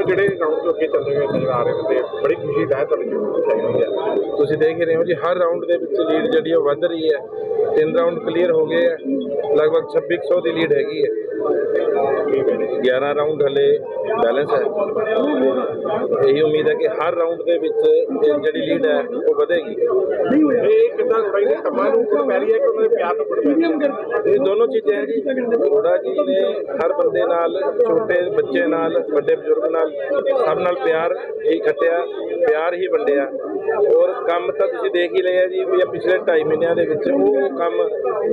ਹੁਣ ਜਿਹੜੇ ਰਾਊਂਡ ਤੋਂ ਅੱਗੇ ਚੱਲਦੇ ਹੋਏ ਨਜ਼ਰ ਆ ਰਹੇ ਨੇ ਬੜੀ ਖੁਸ਼ੀ ਦਾ ਤੁਹਾਨੂੰ ਜਰੂਰ ਚਾਹੀਦੀ ਹੈ। ਤੁਸੀਂ ਦੇਖ ਰਹੇ ਹੋ ਜੀ, ਹਰ ਰਾਊਂਡ ਦੇ ਵਿੱਚ ਲੀਡ ਜਿਹੜੀ ਉਹ ਵੱਧ ਰਹੀ ਹੈ। ਤਿੰਨ ਰਾਊਂਡ ਕਲੀਅਰ ਹੋ ਗਏ ਹੈ। ਲਗਭਗ 2600 ਦੀ ਲੀਡ ਹੈਗੀ ਹੈ। 11 ਰਾਊਂਡ ਹਲੇ ਬੈਲੈਂਸ ਹੈ। ਇਹੀ ਉਮੀਦ ਹੈ ਕਿ ਹਰ ਰਾਊਂਡ ਦੇ ਵਿੱਚ ਜਿਹੜੀ ਲੀਡ ਹੈ ਉਹ ਵਧੇਗੀ। ਇਹ ਕਿੱਦਾਂ ਥੋੜਾ ਜਿਹਾ ਕੰਮਾਂ ਨੂੰ ਗੁੜ ਪੈ ਰਹੀ ਹੈ ਕਿ ਉਹਨਾਂ ਦੇ ਪਿਆਰ ਨੂੰ ਗੁੜ ਪੈ ਰਹੀ ਹੈ। ਇਹ ਦੋਨੋਂ ਚੀਜ਼ਾਂ ਹੈ ਜੀ। ਅਰੋੜਾ ਜੀ ਨੇ ਹਰ ਬੰਦੇ ਨਾਲ ਛੋਟੇ ਬੱਚੇ ਨਾਲ ਵੱਡੇ ਬਜ਼ੁਰਗ ਨਾਲ ਸਭ ਨਾਲ ਪਿਆਰ ਹੀ ਖੱਟਿਆ ਪਿਆਰ ਹੀ ਵੰਡਿਆ। ਔਰ ਕੰਮ ਤਾਂ ਤੁਸੀਂ ਦੇਖ ਹੀ ਲਿਆ ਜੀ ਵੀ ਪਿਛਲੇ 2.5 ਮਹੀਨਿਆਂ ਦੇ ਵਿੱਚ ਉਹ ਕੰਮ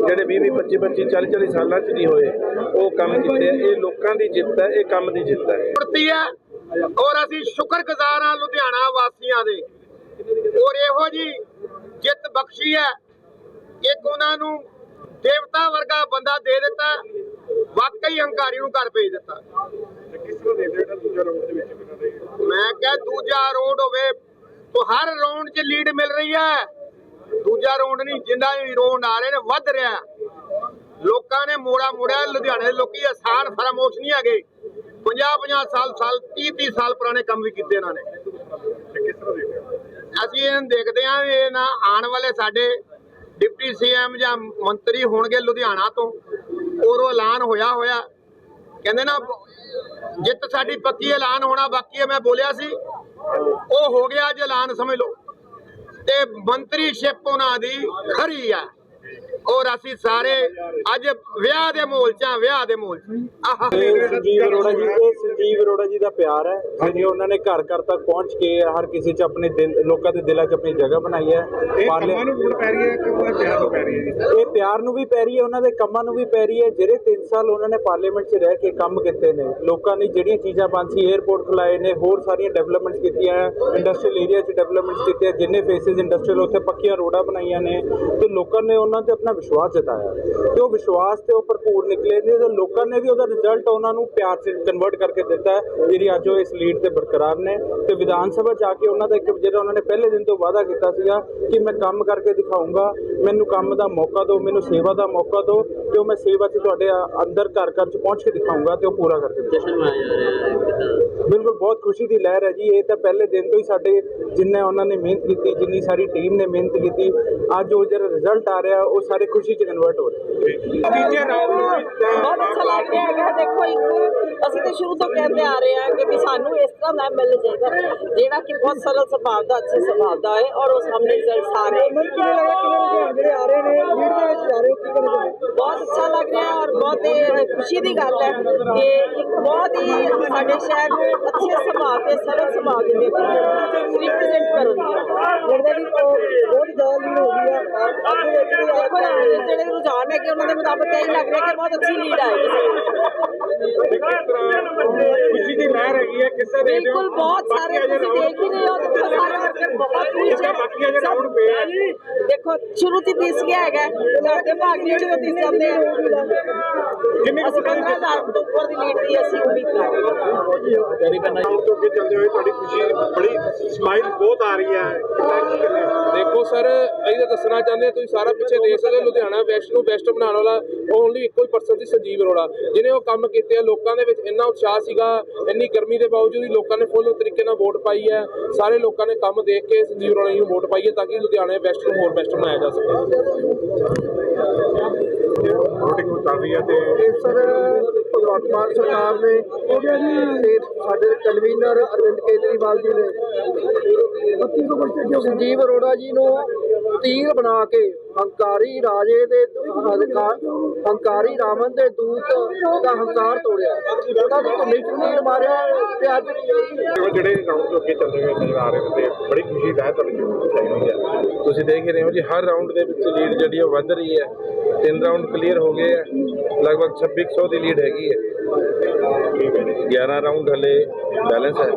ਜਿਹੜੇ 20 20 25 25 40 40 ਸਾਲਾਂ 'ਚ ਨਹੀਂ ਹੋਏ, ਉਹ ਕੰਮ ਕੀਤੇ ਇਹ ਲੋਕਾਂ ਦੀ ਜਿੱਤ ਹੈ, ਇਹ ਕੰਮ ਦੀ ਜਿੱਤ ਹੈ। ਮੁੜਤੀ ਹੈ ਔਰ ਅਸੀਂ ਸ਼ੁਕਰਗੁਜ਼ਾਰ ਹਾਂ ਲੁਧਿਆਣਾ ਵਾਸੀਆਂ ਦੇ। ਔਰ ਇਹੋ ਜੀ ਜਿੱਤ ਬਖਸ਼ੀ ਹੈ। ਇੱਕ ਉਹਨਾਂ ਨੂੰ ਦੇਵਤਾ ਵਰਗਾ ਬੰਦਾ ਦੇ ਦਿੱਤਾ, ਵਾਕਈ ਹੰਕਾਰੀ ਨੂੰ ਘਰ ਭੇਜ ਦਿੱਤਾ। ਮੈਂ ਕਿਹਾ, ਦੂਜਾ ਰੋਡ ਹੋਵੇ, ਤਾਂ ਹਰ ਰੌਂਡ 'ਚ ਲੀਡ ਮਿਲ ਰਹੀ ਹੈ। ਦੂਜਾ ਰੌਂਡ ਨਹੀਂ, ਜਿੰਨਾ ਵੀ ਰੌਂਡ ਆ ਰਹੇ ਨੇ, ਵੱਧ ਰਿਹਾ। ਲੋਕਾਂ ਨੇ ਮੋੜਾ ਮੋੜਿਆ, ਲੁਧਿਆਣੇ ਦੇ ਲੋਕੀ ਆਸਾਨ ਫਰਮੋਸ਼ ਨਹੀਂ ਹੈਗੇ। 50 50 ਸਾਲ ਸਾਲ 30 30 ਸਾਲ ਪੁਰਾਣੇ ਕੰਮ ਵੀ ਕੀਤੇ ਇਹਨਾਂ ਨੇ। ਅਸੀਂ ਇਹਨਾਂ ਨੂੰ ਦੇਖਦੇ ਹਾਂ ਵੀ ਇਹ ਨਾ ਆਉਣ ਵਾਲੇ ਸਾਡੇ ਡਿਪਟੀ ਸੀਐਮ ਜਾਂ ਮੰਤਰੀ ਹੋਣਗੇ ਲੁਧਿਆਣਾ ਤੋਂ। ਔਰ ਉਹ ਐਲਾਨ ਹੋਇਆ ਹੋਇਆ ਕਹਿੰਦੇ ਨਾ, ਜਿੱਤ ਸਾਡੀ ਪੱਕੀ ਐਲਾਨ ਹੋਣਾ ਬਾਕੀ ਮੈਂ ਬੋਲਿਆ ਸੀ। ਉਹ ਹੋ ਗਿਆ ਅੱਜ ਐਲਾਨ, ਸਮਝ ਲਓ। ਤੇ ਮੰਤਰੀਸ਼ਿਪ ਉਹਨਾਂ ਦੀ ਖਰੀ ਆ। ਔਰ ਅਸੀਂ ਸਾਰੇ ਅੱਜ ਵਿਆਹ ਦੇ ਮੋਲ ਚ ਆ ਵਿਆਹ ਦੇ ਮੋਲ ਚ। ਆਹ। ਇਹ ਸੰਜੀਵ ਅਰੋੜਾ ਜੀ ਇਹ ਸੰਜੀਵ ਅਰੋੜਾ ਜੀ ਦਾ ਪਿਆਰ ਹੈ। ਜਿਹਨੇ ਉਹਨਾਂ ਨੇ ਘਰ ਘਰ ਤੱਕ ਪਹੁੰਚ ਕੇ ਹਰ ਕਿਸੇ 'ਚ ਆਪਣੇ ਦਿਲ ਲੋਕਾਂ ਦੇ ਦਿਲਾਂ 'ਚ ਆਪਣੀ ਜਗ੍ਹਾ ਬਣਾਈ ਹੈ। ਇਹ ਪਾਰਲੇ- ਕੰਮਾਂ ਨੂੰ ਗੁੜ ਪੈ ਰਹੀ ਹੈ ਕਿ ਉਹਨਾਂ ਦੇ ਪਿਆਰ ਨੂੰ ਪੈ ਰਹੀ ਹੈ ਜੀ? ਇਹ ਪਿਆਰ ਨੂੰ ਵੀ ਪੈ ਰਹੀ ਹੈ ਉਹਨਾਂ ਦੇ ਕੰਮਾਂ ਨੂੰ ਵੀ ਪੈ ਰਹੀ ਹੈ। ਜਿਹੜੇ 3 ਸਾਲ ਉਹਨਾਂ ਨੇ ਪਾਰਲੀਮੈਂਟ 'ਚ ਰਹਿ ਕੇ ਕੰਮ ਕੀਤੇ ਨੇ ਲੋਕਾਂ ਨੇ ਜਿਹੜੀਆਂ ਚੀਜ਼ਾਂ ਬੰਦ ਸੀ 에어ਪੋਰਟ ਖੁਲਾਏ ਨੇ ਹੋਰ ਸਾਰੀਆਂ ਡਿਵੈਲਪਮੈਂਟਸ ਕੀਤੀਆਂ ਇੰਡਸਟਰੀਅਲ ਏਰੀਆ 'ਚ ਡਿਵੈਲਪਮੈਂਟਸ ਕੀਤੀਆਂ ਜਿੰਨੇ ਫੇਸਿਸ ਇੰਡਸਟਰੀਅਲ ਉੱਥੇ ਪੱਕੀਆਂ ਰੋਡਾਂ ਬਣਾਈਆਂ ਨੇ। ਤੇ ਲੋਕਾਂ ਨੇ ਉਹਨਾਂ ਤੇ ਆਪਣਾ ਵਿਸ਼ਵਾਸ ਜਤਾਇਆ। ਤੇ ਉਹ ਵਿਸ਼ਵਾਸ ਤੇ ਉਹ ਭਰਪੂਰ ਨਿਕਲੇ ਨੇ ਤੇ ਲੋਕਾਂ ਨੇ ਵੀ ਉਹਦਾ ਰਿਜ਼ਲਟ ਉਹਨਾਂ ਨੂੰ ਪਿਆਰ 'ਚ ਕਨਵਰਟ ਕਰਕੇ ਦਿੱਤਾ ਜਿਹੜੀ ਅੱਜ ਉਹ ਇਸ ਲੀਡ ਤੇ ਬਰਕਰਾਰ ਨੇ। ਤੇ ਵਿਧਾਨ ਸਭਾ ਜਾ ਕੇ ਉਹਨਾਂ ਦਾ ਇੱਕ ਜਿਹੜਾ ਉਹਨਾਂ ਨੇ ਪਹਿਲੇ ਦਿਨ ਤੋਂ ਵਾਅਦਾ ਕੀਤਾ ਸੀਗਾ ਕਿ ਮੈਂ ਕੰਮ ਕਰਕੇ ਦਿਖਾਊਂਗਾ, ਮੈਨੂੰ ਕੰਮ ਦਾ ਮੌਕਾ ਦਿਓ, ਮੈਨੂੰ ਸੇਵਾ ਦਾ ਮੌਕਾ ਦਿਓ ਤੇ ਉਹ ਮੈਂ ਸੇਵਾ 'ਚ ਤੁਹਾਡੇ ਅੰਦਰ ਘਰ ਘਰ 'ਚ ਪਹੁੰਚ ਕੇ ਦਿਖਾਊਂਗਾ ਤੇ ਉਹ ਪੂਰਾ ਕਰਕੇ ਦਿਖਾਊਂਗਾ। ਬਿਲਕੁਲ ਬਹੁਤ ਖੁਸ਼ੀ ਦੀ ਲਹਿਰ ਹੈ ਜੀ। ਇਹ ਤਾਂ ਪਹਿਲੇ ਦਿਨ ਤੋਂ ਹੀ ਸਾਡੇ ਜਿੰਨੇ ਉਹਨਾਂ ਨੇ ਮਿਹਨਤ ਕੀਤੀ ਜਿੰਨੀ ਸਾਰੀ ਟੀਮ ਨੇ ਮਿਹਨਤ ਕੀਤੀ ਅੱਜ ਉਹ ਜਿਹੜਾ ਰਿਜ਼ਲਟ ਆ ਰਿਹਾ ਉਹ ਸਾਰੇ ਖੁਸ਼ੀ 'ਚ ਕਨਵਰਟ ਹੋ ਰਿਹਾ ਤੀਜੇ ਵਿੱਚ ਬਹੁਤ ਅੱਛਾ ਲੱਗ ਰਿਹਾ ਹੈਗਾ। ਦੇਖੋ ਇੱਕ ਅਸੀਂ ਤਾਂ ਸ਼ੁਰੂ ਤੋਂ ਕਹਿੰਦੇ ਆ ਰਹੇ ਹਾਂ ਕਿ ਵੀ ਸਾਨੂੰ ਇਸ ਤਰ੍ਹਾਂ ਦਾ ਮਿਲ ਜਾਏਗਾ ਜਿਹੜਾ ਕਿ ਬਹੁਤ ਸਰਲ ਸੁਭਾਅ ਦਾ ਅੱਛੇ ਸੁਭਾਅ ਦਾ ਹੈ ਔਰ ਉਹ ਸਾਹਮਣੇ ਰਿਜ਼ਲਟ ਆ ਰਹੇ ਜਿਹੜੇ ਆ ਰਹੇ ਨੇ ਲੀਡ ਦੇ ਵਿੱਚ ਜਾ ਰਹੇ ਹੋ ਕੀ ਕਹਿਣਾ ਚਾਹੁੰਦੇ ਬਹੁਤ ਅੱਛਾ ਲੱਗ ਰਿਹਾ ਔਰ ਬਹੁਤ ਹੀ ਖੁਸ਼ੀ ਦੀ ਗੱਲ ਹੈ ਕਿ ਇੱਕ ਬਹੁਤ ਹੀ ਸਾਡੇ ਸ਼ਹਿਰ ਨੂੰ ਅੱਛੇ ਸੁਭਾਅ ਤੇ ਸਰਲ ਸੁਭਾਅ ਦੇ ਵਿਅਕਤੀ ਰਿਪਰੈਜ਼ੈਂਟ ਕਰਨਗੇ ਕਿ ਉਹ ਬਹੁਤ ਜ਼ਿਆਦਾ ਲੀਡ ਹੋ ਗਈ ਅੱਗੇ ਵਿੱਚ ਵੀ ਦੇਖੋ ਜਿਹੜੇ ਰੁਝਾਨ ਹੈਗੇ ਉਹਨਾਂ ਦੇ ਮੁਤਾਬਕ ਇਹ ਲੱਗ ਰਿਹਾ ਕਿ ਬਹੁਤ ਅੱਛੀ ਲੀਡ ਆਏਗੀ ਖੁਸ਼ੀ ਦੀ ਲਹਿਰ ਹੈਗੀ ਹੈ ਕਿਸ ਤਰ੍ਹਾਂ ਦੇ ਬਿਲਕੁਲ ਬਹੁਤ ਸਾਰੇ ਤੁਸੀਂ ਦੇਖ ਹੀ ਰਹੇ ਹੋ ਸਾਰੇ ਵਰਕਰ ਬਹੁਤ ਖੁਸ਼ ਹੈ ਬਾਕੀ ਅਜੇ ਪਏ ਆ। ਜੀ ਦੇਖੋ ਸ਼ੁਰੂ ਤੋਂ ਦਿਸ ਗਿਆ ਹੈਗਾ ਸਾਡੇ ਭਾਗ ਜਿਹੜੇ ਉਹ ਦਿਸ ਜਾਂਦੇ ਆ। ਕਿੰਨੇ ਕੁ ਅਸੀਂ ਵੋਟਾਂ ਦੀ 15000 ਤੋਂ ਉੱਪਰ ਦੀ ਲੀਡ ਦੀ ਅਸੀਂ ਉਮੀਦ ਕਰ ਰਹੇ ਹਾਂ। ਰਾਊਂਡ ਤੋਂ ਅੱਗੇ ਚੱਲਦੇ ਹੋਏ ਤੁਹਾਡੀ ਖੁਸ਼ੀ ਬੜੀ ਸਮਾਈਲ ਬਹੁਤ ਆ ਰਹੀ ਹੈ ਦੇਖੋ ਸਰ, ਅਸੀਂ ਤਾਂ ਦੱਸਣਾ ਚਾਹੁੰਦੇ ਤੁਸੀਂ ਸਾਰਾ ਪਿੱਛੇ ਦੇਖ ਸਕਦੇ ਲੁਧਿਆਣਾ ਵੈਸਟ ਨੂੰ ਬੈਸਟ ਬਣਾਉਣ ਵਾਲਾ ਓਨਲੀ ਇੱਕੋ ਹੀ ਪਰਸਨ ਸੀ ਸੰਜੀਵ ਅਰੋੜਾ, ਜਿਹਨੇ ਉਹ ਕੰਮ ਕੀਤੇ ਆ, ਲੋਕਾਂ ਦੇ ਵਿੱਚ ਇੰਨਾ ਉਤਸ਼ਾਹ ਸੀਗਾ, ਇੰਨੀ ਗਰਮੀ ਦੇ ਬਾਵਜੂਦ ਵੀ ਲੋਕਾਂ ਨੇ ਫੁੱਲ ਤਰੀਕੇ ਨਾਲ ਵੋਟ ਪਾਈ ਹੈ, ਸਾਰੇ ਲੋਕਾਂ ਨੇ ਕੰਮ ਦੇਖ ਕੇ ਸੰਜੀਵ ਅਰੋੜਾ ਜੀ ਨੂੰ ਵੋਟ ਪਾਈ ਹੈ, ਤਾਂ ਕਿ ਲੁਧਿਆਣਾ ਵੈਸਟ ਨੂੰ ਹੋਰ ਬੈਸਟ ਬਣਾਇਆ ਜਾ ਸਕੇ। VOTING ਚੱਲ ਰਹੀ ਹੈ ਤੇ ਸਰ ਭਗਵੰਤ ਮਾਨ ਸਰਕਾਰ ਨੇ ਤੇ ਸਾਡੇ ਕਨਵੀਨਰ ਅਰਵਿੰਦ ਕੇਜਰੀਵਾਲ ਜੀ ਨੇ। ਸੰਜੀਵ ਅਰੋੜਾ ਜੀ ਨੂੰ ਤੀਰ ਬਣਾ ਕੇ ਹੰਕਾਰੀ ਰਾਜੇ ਦੇ ਹੰਕਾਰੀ ਰਾਵਣ ਦੇ ਦੂਤ ਦਾ ਹੰਕਾਰ ਤੋੜਿਆ। ਉਹਨਾਂ ਨੂੰ ਧੁਨੀ ਤੀਰ ਮਾਰਿਆ ਤੇ ਅੱਜ ਜਿਹੜੇ ਰਾਊਂਡ ਅੱਗੇ ਚੱਲਦੇ ਹੋਏ ਨਜ਼ਰ ਆ ਰਹੇ ਨੇ ਬੜੀ ਖੁਸ਼ੀ ਦਾ ਹੈ ਤੁਹਾਡੀ ਹੈ। ਤੁਸੀਂ ਦੇਖ ਰਹੇ ਹੋ ਜੀ, ਹਰ ਰਾਊਂਡ ਦੇ ਵਿੱਚ ਲੀਡ ਜਿਹੜੀ ਉਹ ਵੱਧ ਰਹੀ ਹੈ। ਤਿੰਨ ਰਾਊਂਡ ਕਲੀਅਰ ਹੋ ਗਏ ਹੈ। ਲਗਭਗ 2600 ਦੀ ਲੀਡ ਹੈਗੀ ਹੈ 11 ਰਾਊਂਡ ਹਲੇ ਬੈਲੈਂਸ ਹੈ।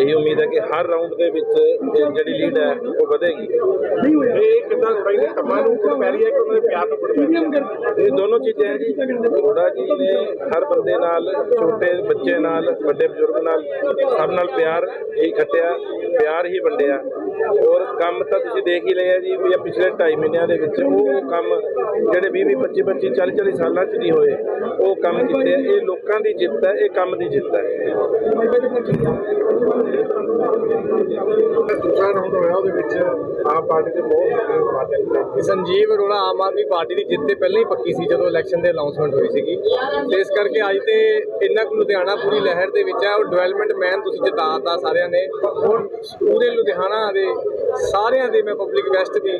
ਇਹੀ ਉਮੀਦ ਹੈ ਕਿ ਹਰ ਰਾਊਂਡ ਦੇ ਵਿੱਚ ਇਹ ਜਿਹੜੀ ਲੀਡ ਹੈ ਉਹ ਵਧੇਗੀ। ਇਹ ਕਿੱਦਾਂ ਥੋੜਾ ਜਿਹਾ ਕੰਮਾਂ ਨੂੰ ਗੁੜ ਪੈ ਰਹੀ ਹੈ ਕਿ ਉਹਨਾਂ ਦੇ ਪਿਆਰ ਨੂੰ ਗੁੜ ਪੈ ਰਹੀ ਹੈ। ਇਹ ਦੋਨੋਂ ਚੀਜ਼ਾਂ ਹੈ ਜੀ। ਅਰੋੜਾ ਜੀ ਨੇ ਹਰ ਬੰਦੇ ਨਾਲ ਛੋਟੇ ਬੱਚੇ ਨਾਲ ਵੱਡੇ ਬਜ਼ੁਰਗ ਨਾਲ ਸਭ ਨਾਲ ਪਿਆਰ ਹੀ ਖੱਟਿਆ ਪਿਆਰ ਹੀ ਵੰਡਿਆ। ਔਰ ਕੰਮ ਤਾਂ ਤੁਸੀਂ ਦੇਖ ਹੀ ਲਿਆ ਜੀ ਵੀ ਪਿਛਲੇ 2.5 ਮਹੀਨਿਆਂ ਦੇ ਵਿੱਚ ਉਹ ਕੰਮ ਜਿਹੜੇ 20 20 25 25 40 40 ਸਾਲਾਂ 'ਚ ਨਹੀਂ ਹੋਏ ਉਹ ਕੰਮ ਕੀਤੇ ਆ। ਇਹ ਲੋਕਾਂ ਦੀ ਜਿੱਤ ਹੈ ਇਹ ਕੰਮ ਦੀ ਜਿੱਤ ਹੈ। ਦੂਸਰਾ ਰਾਉਂਡ ਹੋਇਆ ਉਹਦੇ ਵਿੱਚ ਆਮ ਪਾਰਟੀ ਦੇ ਬਹੁਤ ਮਾਧਿਅਮ ਸੰਜੀਵ ਅਰੋੜਾ ਆਮ ਆਦਮੀ ਪਾਰਟੀ ਦੀ ਜਿੱਤ ਤੇ ਪਹਿਲਾਂ ਹੀ ਪੱਕੀ ਸੀ ਜਦੋਂ ਇਲੈਕਸ਼ਨ ਦੇ ਅਨਾਉਂਸਮੈਂਟ ਹੋਈ ਸੀਗੀ। ਤੇ ਇਸ ਕਰਕੇ ਅੱਜ ਤੇ ਇੰਨਾ ਕੁ ਲੁਧਿਆਣਾ ਪੂਰੀ ਲਹਿਰ ਦੇ ਵਿੱਚ ਹੈ ਔਰ ਡਿਵੈਲਪਮੈਂਟ ਮੈਨ ਤੁਸੀਂ ਜਿਤਾਤਾ ਸਾਰਿਆਂ ਨੇ। ਔਰ ਪੂਰੇ ਲੁਧਿਆਣਾ ਦੇ ਸਾਰਿਆਂ ਦੇ ਮੈਂ ਪਬਲਿਕ ਵੈਸਟ ਦੀ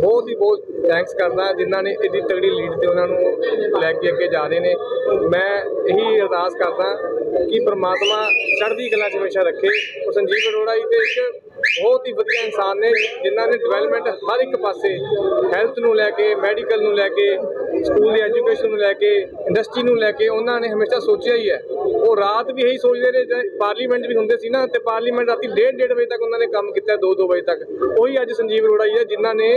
ਬਹੁਤ ਹੀ ਬਹੁਤ ਥੈਂਕਸ ਕਰਦਾ ਜਿਨ੍ਹਾਂ ਨੇ ਇਹਦੀ ਤਗੜੀ ਲੀਡ ਤੇ ਉਹਨਾਂ ਨੂੰ ਲੈ ਕੇ ਅੱਗੇ ਜਾ ਰਹੇ ਨੇ। ਮੈਂ ਇਹੀ ਅਰਦਾਸ ਕਰਦਾ ਕਿ ਪ੍ਰਮਾਤਮਾ ਚੜ੍ਹਦੀ ਕਲਾ 'ਚ ਹਮੇਸ਼ਾ ਰੱਖੇ। ਉਹ ਸੰਜੀਵ ਅਰੋੜਾ ਜੀ ਤੇ ਇੱਕ ਬਹੁਤ ਹੀ ਵਧੀਆ ਇਨਸਾਨ ਨੇ, ਜਿਨ੍ਹਾਂ ਨੇ ਡਿਵੈਲਪਮੈਂਟ ਹਰ ਇੱਕ ਪਾਸੇ ਹੈਲਥ ਨੂੰ ਲੈ ਕੇ ਮੈਡੀਕਲ ਨੂੰ ਲੈ ਕੇ ਸਕੂਲ ਦੀ ਐਜੂਕੇਸ਼ਨ ਨੂੰ ਲੈ ਕੇ ਇੰਡਸਟਰੀ ਨੂੰ ਲੈ ਕੇ ਉਹਨਾਂ ਨੇ ਹਮੇਸ਼ਾ ਸੋਚਿਆ ਹੀ ਹੈ। ਉਹ ਰਾਤ ਵੀ ਇਹੀ ਸੋਚਦੇ ਰਹੇ ਜਦ ਪਾਰਲੀਮੈਂਟ ਵੀ ਹੁੰਦੇ ਸੀ ਨਾ, ਤੇ ਪਾਰਲੀਮੈਂਟ ਰਾਤੀ 1:30 ਵਜੇ ਤੱਕ ਉਹਨਾਂ ਨੇ ਕੰਮ ਕੀਤਾ 2-2 ਵਜੇ ਤੱਕ। ਉਹੀ ਅੱਜ ਸੰਜੀਵ ਅਰੋੜਾ ਜੀ ਹੈ ਜਿਨ੍ਹਾਂ ਨੇ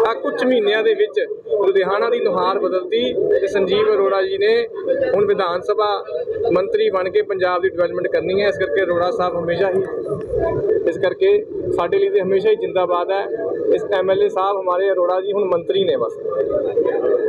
ਆ ਕੁਝ ਮਹੀਨਿਆਂ ਦੇ ਵਿੱਚ ਲੁਧਿਆਣਾ ਦੀ ਨੁਹਾਰ ਬਦਲਤੀ, ਤੇ ਸੰਜੀਵ ਅਰੋੜਾ ਜੀ ਨੇ ਹੁਣ ਵਿਧਾਨ ਸਭਾ ਮੰਤਰੀ ਬਣ ਕੇ ਪੰਜਾਬ ਦੀ ਡਿਵੈਲਪਮੈਂਟ ਕਰਨੀ ਹੈ। ਇਸ ਕਰਕੇ ਅਰੋੜਾ ਸਾਹਿਬ ਹਮੇਸ਼ਾ ਹੀ, ਇਸ ਕਰਕੇ ਸਾਡੇ ਲਈ ਤੇ ਹਮੇਸ਼ਾ ਹੀ ਜਿੰਦਾਬਾਦ ਹੈ। ਇਸ ਐਮਐਲਏ ਸਾਹਿਬ ਹਮਾਰੇ ਅਰੋੜਾ ਜੀ ਹੁਣ ਮੰਤਰੀ ਨੇ ਬਸ।